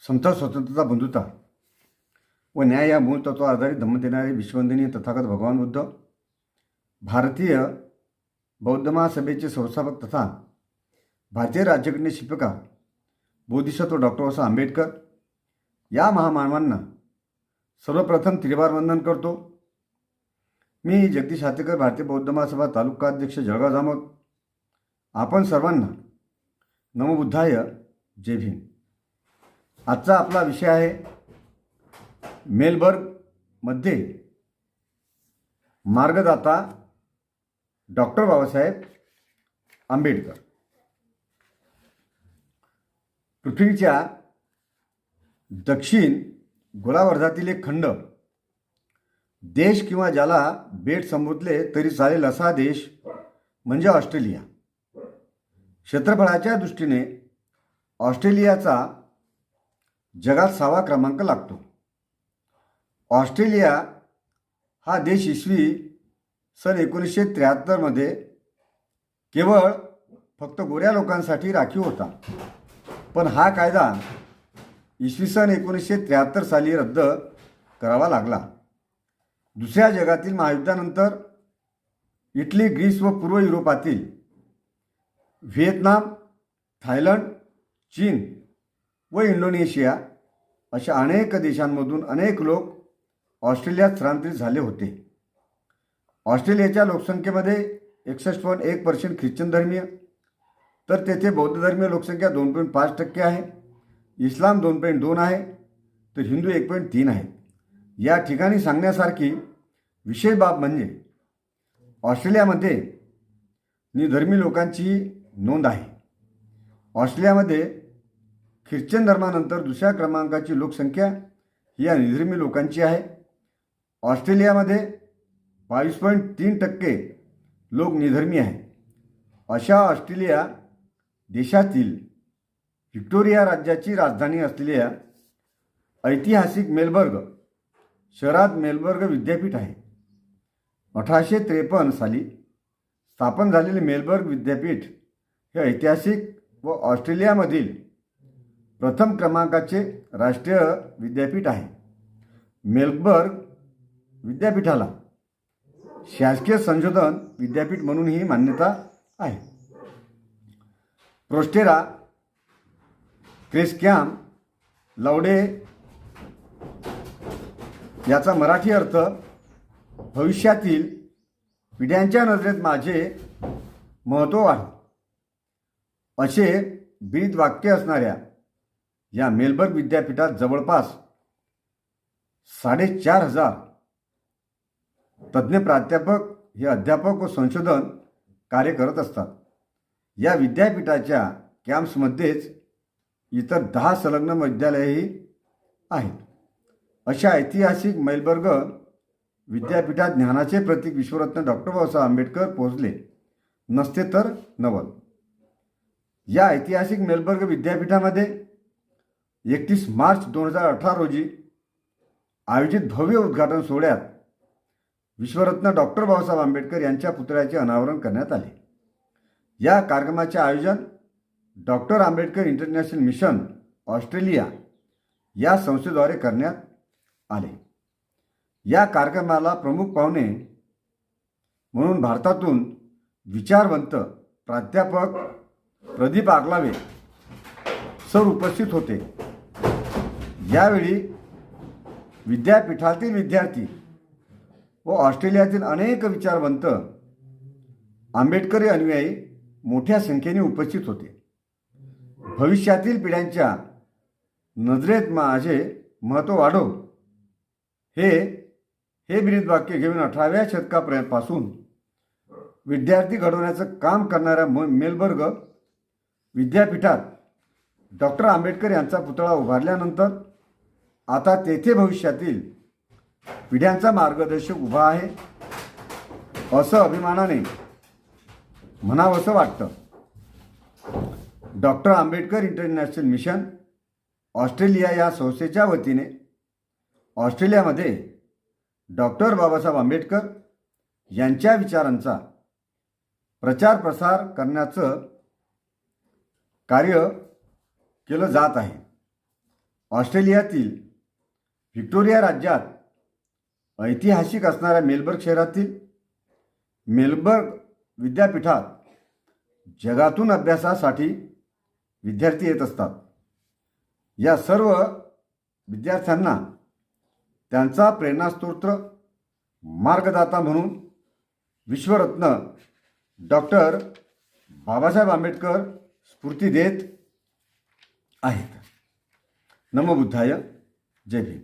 संत स्वतंत्रता बंधुता व न्याय या मूळ आधारित धम्म देणारे विश्ववंदनीय तथागत भगवान बुद्ध भारतीय बौद्ध महासभेचे संस्थापक तथा भारतीय राज्यघटने शिल्पकार बोधिसत्व डॉक्टर बाबासाहेब आंबेडकर या महामानवांना सर्वप्रथम त्रिवार वंदन करतो. मी जगदीश हातेकर भारतीय बौद्ध महासभा तालुका अध्यक्ष जळगाव जामोद. आपण सर्वांना नमोबुद्धाय. जय भीम. आजचा आपला विषय आहे मेलबर्गमध्ये मार्गदाता डॉक्टर बाबासाहेब आंबेडकर. पृथ्वीच्या दक्षिण गोलावर्धातील एक खंड देश किंवा ज्याला बेट संबोधले तरी चालेल असा देश म्हणजे ऑस्ट्रेलिया. क्षेत्रफळाच्या दृष्टीने ऑस्ट्रेलियाचा जगात सहावा क्रमांक लागतो. ऑस्ट्रेलिया हा देश इसवी सन एकोणीसशे त्र्याहत्तरमध्ये केवळ फक्त गोऱ्या लोकांसाठी राखीव होता. पण हा कायदा इसवी सन एकोणीसशे त्र्याहत्तर साली रद्द करावा लागला. दुसऱ्या जगातील महायुद्धानंतर इटली ग्रीस व पूर्व युरोपातील व्हिएतनाम थायलंड चीन व इंडोनेशिया अशा अनेक देशांमधून अनेक लोक ऑस्ट्रेलियात स्थलांतरित झाले होते. ऑस्ट्रेलियाच्या लोकसंख्येमध्ये एकसष्ट पॉईंट एक पर्सेंट ख्रिश्चन धर्मीय तर तेथे बौद्ध धर्मीय लोकसंख्या दोन पॉईंट पाच टक्के आहे इस्लाम दोन पॉईंट दोन आहे तर हिंदू एक पॉईंट तीन आहे. या ठिकाणी सांगण्यासारखी विशेष बाब म्हणजे ऑस्ट्रेलियामध्ये निधर्मी लोकांची नोंद आहे. ऑस्ट्रेलियामध्ये ख्रिश्चन धर्मानंतर दुसऱ्या क्रमांकाची लोकसंख्या ही या निधर्मी लोकांची आहे. ऑस्ट्रेलियामध्ये बावीस पॉईंट तीन टक्के लोक निधर्मी आहे अशा ऑस्ट्रेलिया देशातील व्हिक्टोरिया राज्याची राजधानी असलेल्या ऐतिहासिक मेलबर्ग शहरात मेलबर्ग विद्यापीठ आहे. अठराशे त्रेपन्न साली स्थापन झालेले मेलबर्ग विद्यापीठ हे ऐतिहासिक व ऑस्ट्रेलियामधील प्रथम क्रमांकाचे राष्ट्रीय विद्यापीठ आहे. मेलबर्ग विद्यापीठाला शासकीय संशोधन विद्यापीठ म्हणूनही मान्यता आहे. प्रोस्टेरा क्रेस्कॅम लवडे याचा मराठी अर्थ भविष्यातील पिढ्यांच्या नजरेत माझे महत्त्व वाढ असे ब्रीद वाक्य असणाऱ्या या मेलबर्ग विद्यापीठात जवळपास साडेचार हजार तज्ज्ञ प्राध्यापक हे अध्यापक व संशोधन कार्य करत असतात. या विद्यापीठाच्या कॅम्प्समध्येच इतर दहा संलग्न विद्यालयेही आहेत. अशा ऐतिहासिक मैलबर्ग विद्यापीठात ज्ञानाचे प्रतीक विश्वरत्न डॉक्टर बाबासाहेब आंबेडकर पोहोचले. नसते तर नवल. या ऐतिहासिक मेलबर्ग विद्यापीठामध्ये एकतीस मार्च दोन हजार अठरा रोजी आयोजित भव्य उद्घाटन सोहळ्यात विश्वरत्न डॉक्टर बाबासाहेब आंबेडकर यांच्या पुतळ्याचे अनावरण करण्यात आले. या कार्यक्रमाचे आयोजन doctor Ambedkar international mission Australia या संस्थेद्वारे करण्यात आले. या कार्यक्रमाला प्रमुख पाहुणे म्हणून भारतातून विचारवंत प्राध्यापक प्रदीप आगलावे सर उपस्थित होते. यावेळी विद्यापीठातील विद्यार्थी व ऑस्ट्रेलियातील अनेक विचारवंत आंबेडकरी अनुयायी मोठ्या संख्येने उपस्थित होते. भविष्यातील पिढ्यांच्या नजरेत माझे महत्त्व वाढव हे हे ब्रीदवाक्य घेऊन अठराव्या शतकापर्यंतपासून विद्यार्थी घडवण्याचं काम करणाऱ्या म मेलबर्ग विद्यापीठात डॉक्टर आंबेडकर यांचा पुतळा उभारल्यानंतर आता तेथे भविष्यातील पिढ्यांचा मार्गदर्शक उभा आहे असं अभिमानाने म्हणावंसं वाटतं. Doctor Ambedkar international mission Australia या संस्थेच्या वतीने ऑस्ट्रेलियामध्ये डॉक्टर बाबासाहेब आंबेडकर यांच्या विचारांचा प्रचार प्रसार करण्याचं कार्य केलं जात आहे. ऑस्ट्रेलियातील व्हिक्टोरिया राज्यात ऐतिहासिक असणाऱ्या मेलबर्ग शहरातील मेलबर्ग विद्यापीठात जगातून अभ्यासासाठी विद्यार्थी येत असतात. या सर्व विद्यार्थ्यांना त्यांचा प्रेरणास्त्रोत मार्गदाता म्हणून विश्वरत्न डॉक्टर बाबासाहेब आंबेडकर स्फूर्ती देत आहेत. नमबुद्धाय जय भीम.